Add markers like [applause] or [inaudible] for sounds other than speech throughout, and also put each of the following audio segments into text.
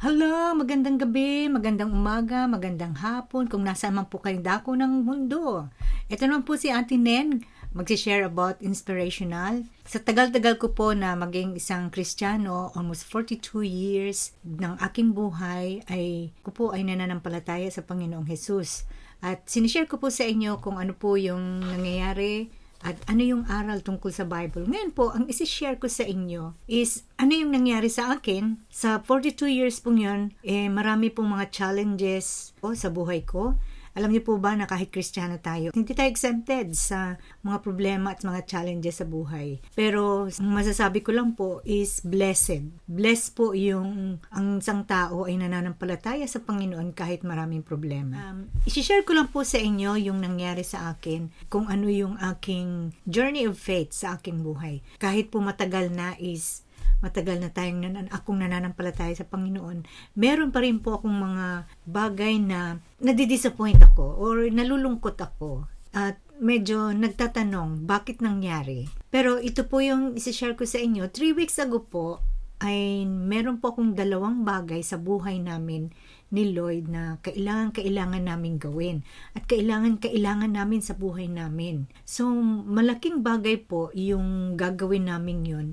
Hello, magandang gabi, magandang umaga, magandang hapon kung nasaan man po kayong dako ng mundo. Ito naman po si Auntie Nen, mag-share about inspirational. Sa tagal-tagal ko po na maging isang Kristiyano, almost 42 years ng aking buhay, ay ko po ay nananampalataya sa Panginoong Jesus. At sinishare ko po sa inyo kung ano po yung nangyayari at ano yung aral tungkol sa Bible. Ngayon po, ang isi-share ko sa inyo is ano yung nangyari sa akin. Sa 42 years pong yun, eh, marami pong mga challenges po sa buhay ko. Alam niyo po ba na kahit Kristiyano tayo, hindi tayo exempted sa mga problema at mga challenges sa buhay. Pero masasabi ko lang po is blessed. Blessed po yung ang isang tao ay nananampalataya sa Panginoon kahit maraming problema. Um, isishare ko lang po sa inyo yung nangyari sa akin, kung ano yung aking journey of faith sa aking buhay. Kahit po matagal na is matagal na tayong nan akong nananampalataya sa Panginoon, meron pa rin po akong mga bagay na nadidisappoint ako or nalulungkot ako at medyo nagtatanong bakit nangyari. Pero ito po yung isi-share ko sa inyo. Three weeks ago po ay meron po akong dalawang bagay sa buhay namin ni Lloyd na kailangan-kailangan namin gawin at kailangan-kailangan namin sa buhay namin. So, malaking bagay po yung gagawin namin yun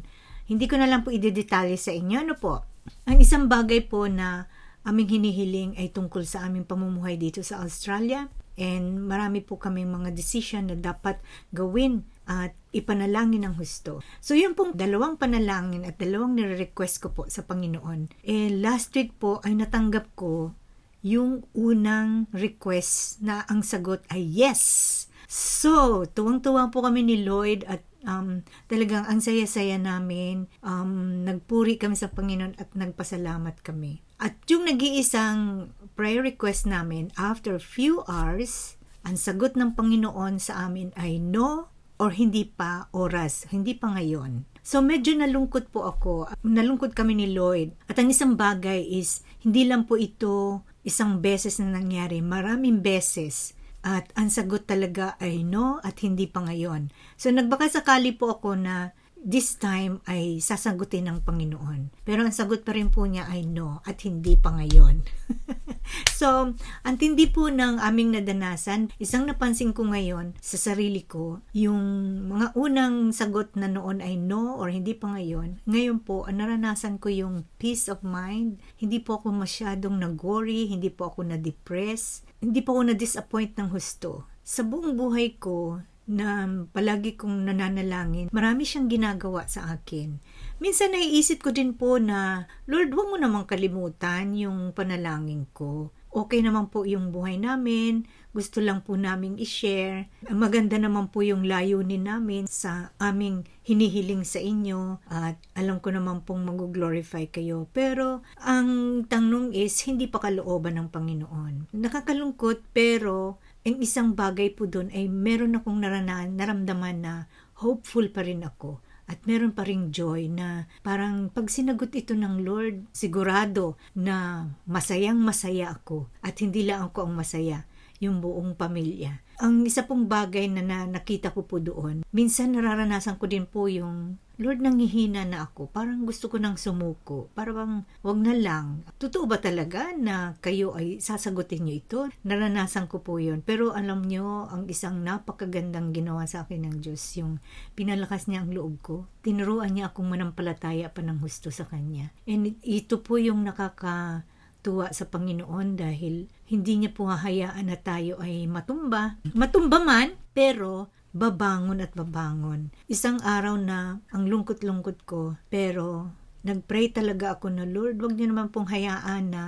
hindi ko na lang po idedetalye sa inyo. Ano po? Ang isang bagay po na aming hinihiling ay tungkol sa aming pamumuhay dito sa Australia. And marami po kaming mga decision na dapat gawin at ipanalangin ng husto. So yun pong dalawang panalangin at dalawang nire-request ko po sa Panginoon. Eh last week po ay natanggap ko yung unang request na ang sagot ay yes. So, tuwang-tuwa po kami ni Lloyd at um, talagang ang saya-saya namin. Um, nagpuri kami sa Panginoon at nagpasalamat kami. At yung nag-iisang prayer request namin, after few hours, ang sagot ng Panginoon sa amin ay no or hindi pa oras, hindi pa ngayon. So medyo nalungkot po ako. Nalungkot kami ni Lloyd. At ang isang bagay is, hindi lang po ito isang beses na nangyari, maraming beses at ang sagot talaga ay no at hindi pa ngayon. So nagbaka sakali po ako na this time ay sasagutin ng Panginoon. Pero ang sagot pa rin po niya ay no at hindi pa ngayon. [laughs] so, ang tindi po ng aming nadanasan, isang napansin ko ngayon sa sarili ko, yung mga unang sagot na noon ay no or hindi pa ngayon. Ngayon po, naranasan ko yung peace of mind. Hindi po ako masyadong nag-worry, hindi po ako na-depress, hindi po ako na-disappoint ng husto. Sa buong buhay ko, na palagi kong nananalangin, marami siyang ginagawa sa akin. Minsan naiisip ko din po na, Lord, huwag mo namang kalimutan yung panalangin ko. Okay naman po yung buhay namin, gusto lang po naming i-share. Maganda naman po yung layunin namin sa aming hinihiling sa inyo at alam ko naman pong mag-glorify kayo. Pero ang tanong is, hindi pa kalooban ng Panginoon. Nakakalungkot pero ang isang bagay po doon ay meron akong naranaan, naramdaman na hopeful pa rin ako. At meron pa ring joy na parang pag sinagot ito ng Lord, sigurado na masayang masaya ako at hindi lang ako ang masaya, yung buong pamilya. Ang isa pong bagay na, na nakita ko po doon, minsan nararanasan ko din po yung Lord, nangihina na ako. Parang gusto ko nang sumuko. Parang wag na lang. Totoo ba talaga na kayo ay sasagutin niyo ito? Naranasan ko po yun. Pero alam niyo, ang isang napakagandang ginawa sa akin ng Diyos, yung pinalakas niya ang loob ko. Tinuruan niya akong manampalataya pa ng husto sa Kanya. And ito po yung nakaka tuwa sa Panginoon dahil hindi niya po hahayaan na tayo ay matumba. Matumba man, pero babangon at babangon. Isang araw na ang lungkot-lungkot ko, pero nagpray talaga ako na Lord, wag niyo naman pong hayaan na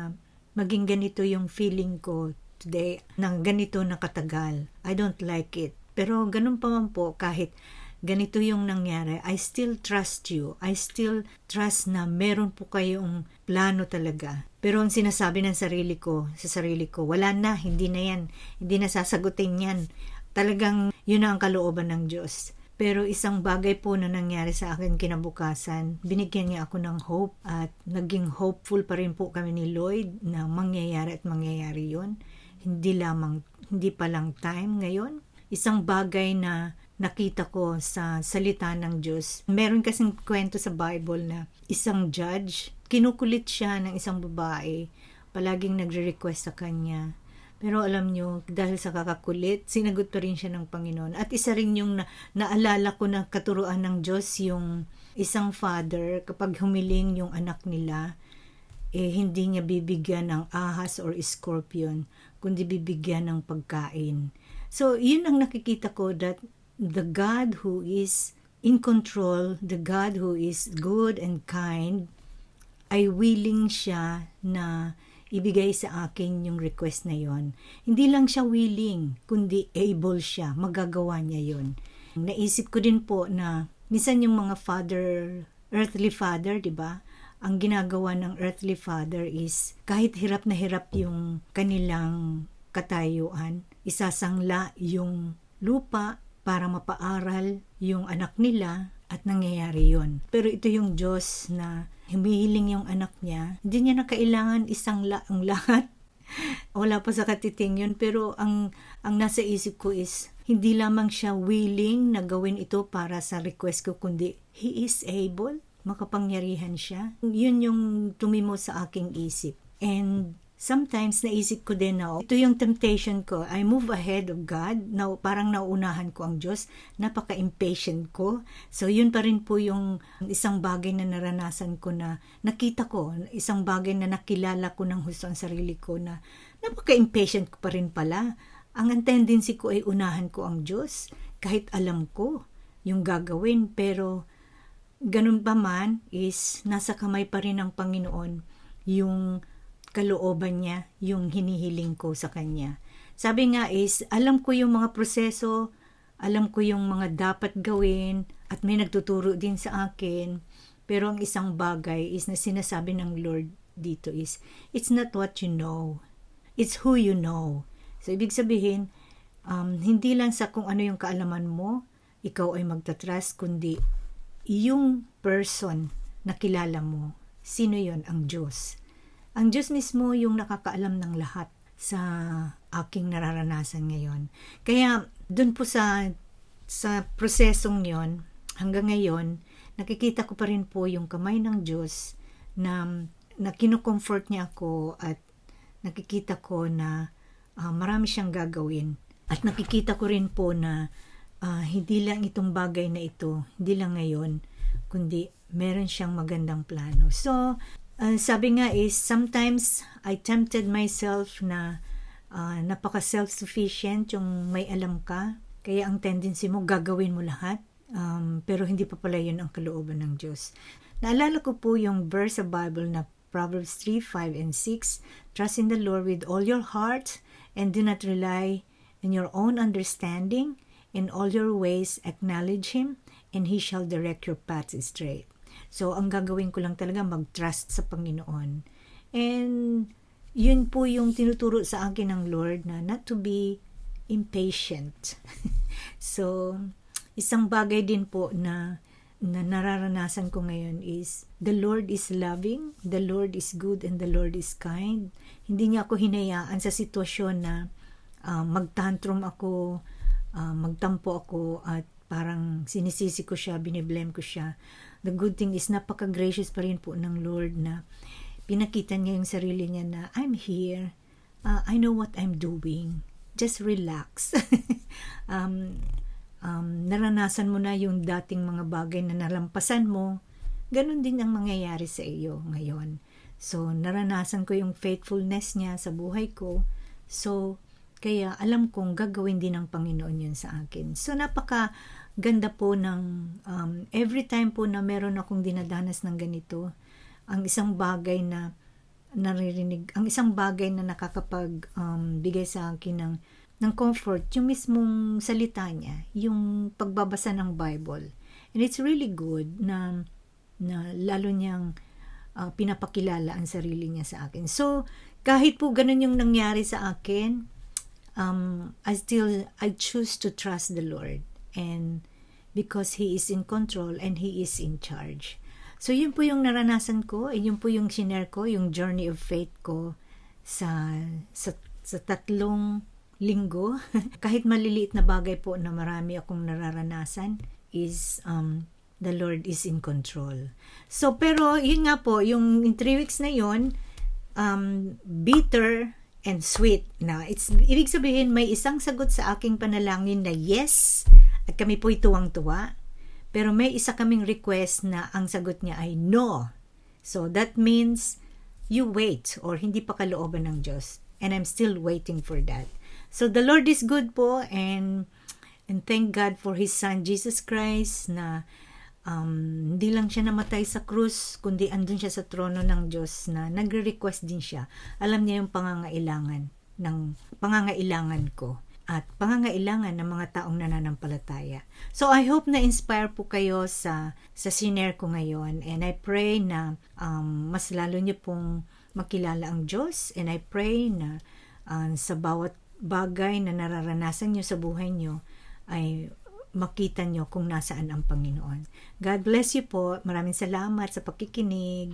maging ganito yung feeling ko today ng ganito na katagal. I don't like it. Pero ganun pa man po kahit ganito yung nangyari, I still trust you. I still trust na meron po kayong plano talaga. Pero ang sinasabi ng sarili ko, sa sarili ko, wala na, hindi na yan. Hindi na sasagutin yan. Talagang yun na ang kalooban ng Diyos. Pero isang bagay po na nangyari sa akin kinabukasan, binigyan niya ako ng hope at naging hopeful pa rin po kami ni Lloyd na mangyayari at mangyayari yon Hindi lamang, hindi pa lang time ngayon. Isang bagay na nakita ko sa salita ng Diyos. Meron kasing kwento sa Bible na isang judge, kinukulit siya ng isang babae, palaging nagre-request sa kanya. Pero alam nyo, dahil sa kakakulit, sinagot pa rin siya ng Panginoon. At isa rin yung na, naalala ko na katuruan ng Diyos, yung isang father, kapag humiling yung anak nila, eh, hindi niya bibigyan ng ahas or scorpion, kundi bibigyan ng pagkain. So, yun ang nakikita ko that the God who is in control, the God who is good and kind, ay willing siya na ibigay sa akin yung request na yon. Hindi lang siya willing, kundi able siya, magagawa niya yon. Naisip ko din po na minsan yung mga father, earthly father, di ba? Ang ginagawa ng earthly father is kahit hirap na hirap yung kanilang katayuan, isasangla yung lupa para mapaaral yung anak nila at nangyayari yon. Pero ito yung Diyos na humihiling yung anak niya, hindi niya na kailangan isang la ang lahat. [laughs] Wala pa sa katiting yun, pero ang, ang nasa isip ko is, hindi lamang siya willing na gawin ito para sa request ko, kundi he is able, makapangyarihan siya. Yun yung tumimo sa aking isip. And sometimes naisip ko din na ito yung temptation ko. I move ahead of God. Now, parang nauunahan ko ang Diyos. Napaka-impatient ko. So, yun pa rin po yung isang bagay na naranasan ko na nakita ko. Isang bagay na nakilala ko ng husto ang sarili ko na napaka-impatient ko pa rin pala. Ang tendency ko ay unahan ko ang Diyos. Kahit alam ko yung gagawin. Pero, ganun pa man is nasa kamay pa rin ng Panginoon yung kalooban niya yung hinihiling ko sa kanya. Sabi nga is, alam ko yung mga proseso, alam ko yung mga dapat gawin, at may nagtuturo din sa akin. Pero ang isang bagay is na sinasabi ng Lord dito is, it's not what you know, it's who you know. So, ibig sabihin, um, hindi lang sa kung ano yung kaalaman mo, ikaw ay magtatrust, kundi yung person na kilala mo, sino yon ang Diyos. Ang Diyos mismo yung nakakaalam ng lahat sa aking nararanasan ngayon. Kaya doon po sa sa prosesong yon hanggang ngayon, nakikita ko pa rin po yung kamay ng Diyos na, na kinocomfort niya ako at nakikita ko na uh, marami siyang gagawin. At nakikita ko rin po na uh, hindi lang itong bagay na ito, hindi lang ngayon, kundi meron siyang magandang plano. So, Uh, sabi nga is, sometimes I tempted myself na uh, napaka self-sufficient, yung may alam ka. Kaya ang tendency mo, gagawin mo lahat. Um, pero hindi pa pala yun ang kalooban ng Diyos. Naalala ko po yung verse sa Bible na Proverbs 3, 5, and 6. Trust in the Lord with all your heart and do not rely on your own understanding. In all your ways acknowledge Him and He shall direct your paths straight. So, ang gagawin ko lang talaga mag-trust sa Panginoon. And, yun po yung tinuturo sa akin ng Lord na not to be impatient. [laughs] so, isang bagay din po na na nararanasan ko ngayon is the Lord is loving, the Lord is good, and the Lord is kind. Hindi niya ako hinayaan sa sitwasyon na uh, magtantrum ako, uh, magtampo ako at parang sinisisi ko siya, biniblame ko siya the good thing is napaka-gracious pa rin po ng Lord na pinakita niya yung sarili niya na I'm here. Uh, I know what I'm doing. Just relax. [laughs] um, um, naranasan mo na yung dating mga bagay na nalampasan mo. Ganon din ang mangyayari sa iyo ngayon. So, naranasan ko yung faithfulness niya sa buhay ko. So, kaya alam kong gagawin din ng Panginoon yun sa akin. So, napaka ganda po ng um, every time po na meron akong dinadanas ng ganito, ang isang bagay na naririnig, ang isang bagay na nakakapag um, bigay sa akin ng ng comfort, yung mismong salita niya, yung pagbabasa ng Bible. And it's really good na na lalo niyang uh, pinapakilala ang sarili niya sa akin. So, kahit po ganun yung nangyari sa akin, um, I still, I choose to trust the Lord. And because He is in control and He is in charge. So, yun po yung naranasan ko, yun po yung share ko, yung journey of faith ko sa, sa, sa tatlong linggo. [laughs] Kahit maliliit na bagay po na marami akong nararanasan is um, the Lord is in control. So, pero yun nga po, yung in three weeks na yun, um, bitter and sweet na. It's, ibig sabihin, may isang sagot sa aking panalangin na yes, at kami po'y tuwang-tuwa. Pero may isa kaming request na ang sagot niya ay no. So, that means you wait or hindi pa kalooban ng Diyos. And I'm still waiting for that. So, the Lord is good po and and thank God for His Son, Jesus Christ, na um, hindi lang siya namatay sa krus, kundi andun siya sa trono ng Diyos na nagre-request din siya. Alam niya yung pangangailangan ng pangangailangan ko at pangangailangan ng mga taong nananampalataya. So I hope na inspire po kayo sa sa sinare ko ngayon and I pray na um, mas lalo niyo pong makilala ang Diyos and I pray na uh, sa bawat bagay na nararanasan niyo sa buhay niyo ay makita nyo kung nasaan ang Panginoon. God bless you po. Maraming salamat sa pakikinig.